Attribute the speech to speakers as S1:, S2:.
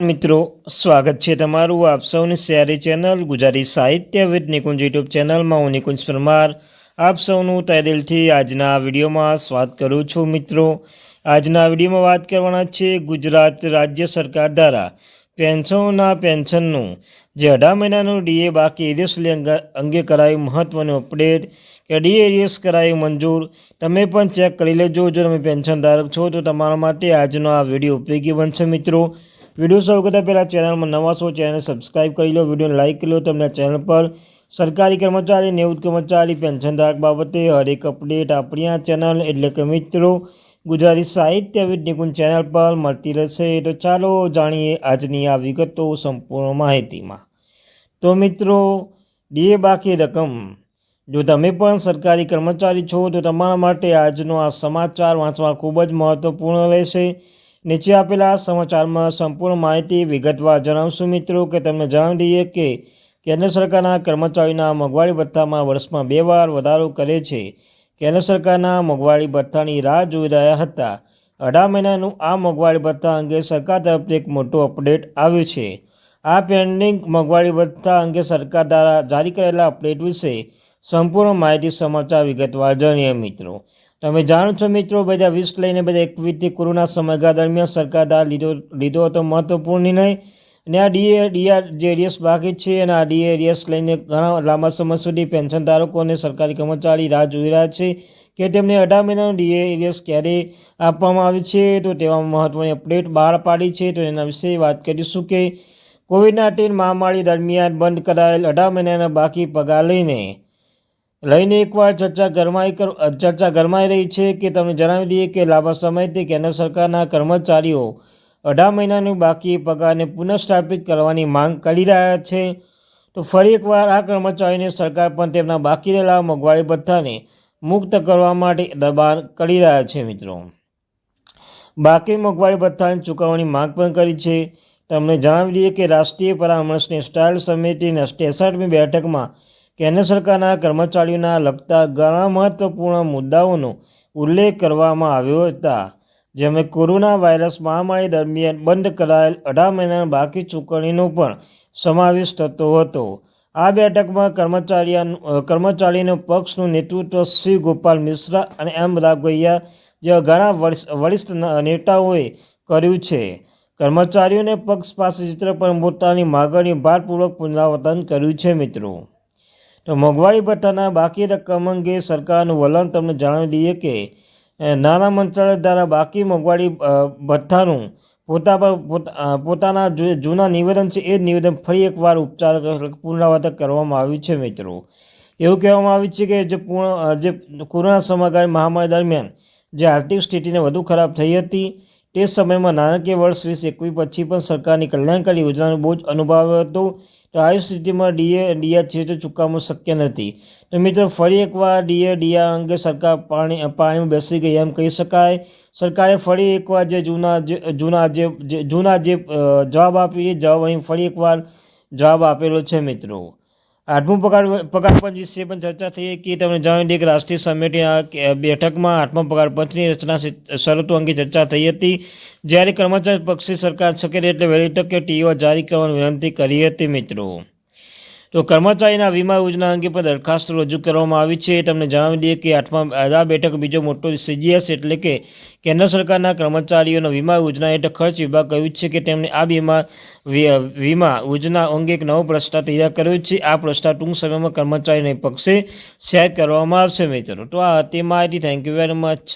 S1: મિત્રો, સ્વાગત છે તમારું આપ સૌની શહેરી ચેનલ ગુજરાતી સાહિત્ય વિદ નિકુંજ યુટ્યુબ ચેનલમાં હું નિકુંજ પરમાર. આપ સૌનું તય દિલથી આજના વિડીયોમાં સ્વાગત કરું છું મિત્રો. આજના વિડીયોમાં વાત કરવાના છે ગુજરાત રાજ્ય સરકાર દ્વારા પેન્શનોના પેન્શનનું. જે અઢાર મહિનાનું ડીએ બાકી એરિયસ અંગે કરાયું મહત્ત્વનું અપડેટ કે ડીએ એરિયસ કરાયું મંજૂર. તમે પણ ચેક કરી લેજો. જો તમે પેન્શન ધારક છો તો તમારા માટે આજનો આ વીડિયો ઉપયોગી બનશે મિત્રો. વીડિયો શરૂ કરતાં પહેલાં ચેનલમાં નવા છો ચેનલ સબસ્ક્રાઇબ કરી લો, વિડીયોને લાઇક કરી લો, તમને ચેનલ પર સરકારી કર્મચારી નિવૃત્ત કર્મચારી પેન્શનધારક બાબતે હરેક અપડેટ આપણી આ ચેનલ એટલે કે મિત્રો, ગુજરાતી સાહિત્ય વિદ ચેનલ પર મળતી રહેશે. તો ચાલો જાણીએ આજની આ વિગતો સંપૂર્ણ માહિતીમાં. તો મિત્રો, ડીએ બાકી રકમ. જો તમે પણ સરકારી કર્મચારી છો, તો તમારા માટે આજનો આ સમાચાર વાંચવા ખૂબ જ મહત્ત્વપૂર્ણ રહેશે. નીચે આપેલા સમાચારમાં સંપૂર્ણ માહિતી વિગતવાર જણાવશું મિત્રો કે તમને જણાવી દઈએ કે કેન્દ્ર સરકારના કર્મચારીના મોંઘવારી ભથ્થામાં વર્ષમાં બે વાર વધારો કરે છે. કેન્દ્ર સરકારના મોંઘવારી ભથ્થાની રાહ જોઈ રહ્યા હતા. અઢાર મહિનાનું આ મોંઘવારી ભથ્થા અંગે સરકાર તરફથી એક મોટો અપડેટ આવ્યો છે. આ પેન્ડિંગ મોંઘવારી ભથ્થા અંગે સરકાર દ્વારા જારી કરેલા અપડેટ વિશે સંપૂર્ણ માહિતી સમાચાર વિગતવાર જાણીએ મિત્રો. તમે જાણો છો મિત્રો, બધા વીસ લઈને બધા એકવીસથી કોરોના સમયગાળા દરમિયાન સરકાર દ્વારા લીધો લીધો હતો, મહત્વપૂર્ણ નિર્ણય અને આ ડીએ ડીઆર જે એરિયસ બાકી છે અને આ ડીએ એરિયસ લઈને ઘણા લાંબા સમય સુધી પેન્શન ધારકો અને સરકારી કર્મચારી રાહ જોઈ રહ્યા છે કે તેમને અઢાર મહિનાનું ડીએ એરિયસ ક્યારે આપવામાં આવે છે, તો તેમાં મહત્ત્વની અપડેટ બહાર પાડી છે. તો એના વિશે વાત કરીશું કે કોવિડ નાઇન્ટીન મહામારી દરમિયાન બંધ કરાયેલ અઢાર મહિનાના બાકી પગાર લઈને લઈને એકવાર ચર્ચા ગરમાઈ ચર્ચા ગરમાઈ રહી છે કે તમને જણાવી દઈએ કે લાંબા સમયથી કેન્દ્ર સરકારના કર્મચારીઓ અઢાર મહિનાની બાકી પગારને પુનઃસ્થાપિત કરવાની માંગ કરી રહ્યા છે. તો ફરી એકવાર આ કર્મચારીને સરકાર પણ તેમના બાકી રહેલા મોંઘવારી ભથ્થાને મુક્ત કરવા માટે દબાણ કરી રહ્યા છે મિત્રો. બાકી મોંઘવારી ભથ્થાની ચૂકવવાની માંગ પણ કરી છે. તમને જણાવી દઈએ કે રાષ્ટ્રીય પરામર્શની સ્ટાઇલ સમિતિના ત્રેસઠમી બેઠકમાં કેન્દ્ર સરકારના કર્મચારીઓના લગતા ઘણા મહત્વપૂર્ણ મુદ્દાઓનો ઉલ્લેખ કરવામાં આવ્યો હતા. જેમાં કોરોના વાયરસ મહામારી દરમિયાન બંધ કરાયેલ અઢાર મહિનાના બાકી ચૂકવણીનો પણ સમાવેશ થતો હતો. આ બેઠકમાં કર્મચારીયા કર્મચારીનો પક્ષનું નેતૃત્વ શ્રી ગોપાલ મિશ્રા અને એમ રાઘવૈયા જેવા ઘણા વરિષ્ઠ નેતાઓએ કર્યું છે. કર્મચારીઓને પક્ષ પાસે ચિત્ર પર પોતાની માગણી ભારપૂર્વક પુનરાવર્તન કર્યું છે મિત્રો. તો મોંઘવારી ભથ્થાના બાકી રકમ અંગે સરકારનું વલણ તમને જણાવી દઈએ કે નાણાં મંત્રાલય દ્વારા બાકી મોંઘવારી ભથ્થાનું પોતા પર પોતાના જૂના નિવેદન છે એ જ નિવેદન ફરી એકવાર ઉપચાર પુનરાવર્તન કરવામાં આવ્યું છે મિત્રો. એવું કહેવામાં આવ્યું છે કે જે પૂર્ણ જે કોરોના સમયગાળ મહામારી દરમિયાન જે આર્થિક સ્થિતિને વધુ ખરાબ થઈ હતી, તે સમયમાં નાણાકીય વર્ષ વીસ એકવીસ પછી પણ સરકારની કલ્યાણકારી યોજનાનો બોજ અનુભવ્યો હતો. તો આવી સ્થિતિમાં ડીએ, ડીઆર છે તો ચૂકવવું શક્ય નથી. તો મિત્રો, ફરી એકવાર ડીએ, ડીઆર અંગે સરકાર પાણી, પાણીમાં બેસી ગઈ એમ કહી શકાય. સરકારે ફરી એકવાર જે જૂના જૂના જે જૂના જે જવાબ આપી જવાબ અહીં ફરી એકવાર જવાબ આપેલો છે મિત્રો. આઠમું પગાર પગાર પંચ વિશે પણ ચર્ચા થઈ કે તમને જણાવી દઈએ કે રાષ્ટ્રીય સમિતિ બેઠકમાં આઠમા પગાર પંચની રચના શરતો અંગે ચર્ચા થઈ હતી. જ્યારે કર્મચારી પક્ષે સરકાર શકે એટલે વહેલી તકે ટીઓ જારી કરવાની વિનંતી કરી હતી મિત્રો. તો કર્મચારીના વીમા યોજના અંગે પણ દરખાસ્ત રજૂ કરવામાં આવી છે. તમને જણાવી દઈએ કે આઠમા આ બેઠક બીજો મોટો સીજીએસ એટલે કે કેન્દ્ર સરકારના કર્મચારીઓનો વીમા યોજના હેઠળ ખર્ચ વિભાગ કહ્યું છે કે તેમણે આ વીમા વીમા યોજના અંગે એક નવો પ્રસ્તાવ તૈયાર કર્યો છે. આ પ્રસ્તાવ ટૂંક સમયમાં કર્મચારીને પક્ષે શેર કરવામાં આવશે મિત્રો. તો આ હતી માહિતી. Thank you very much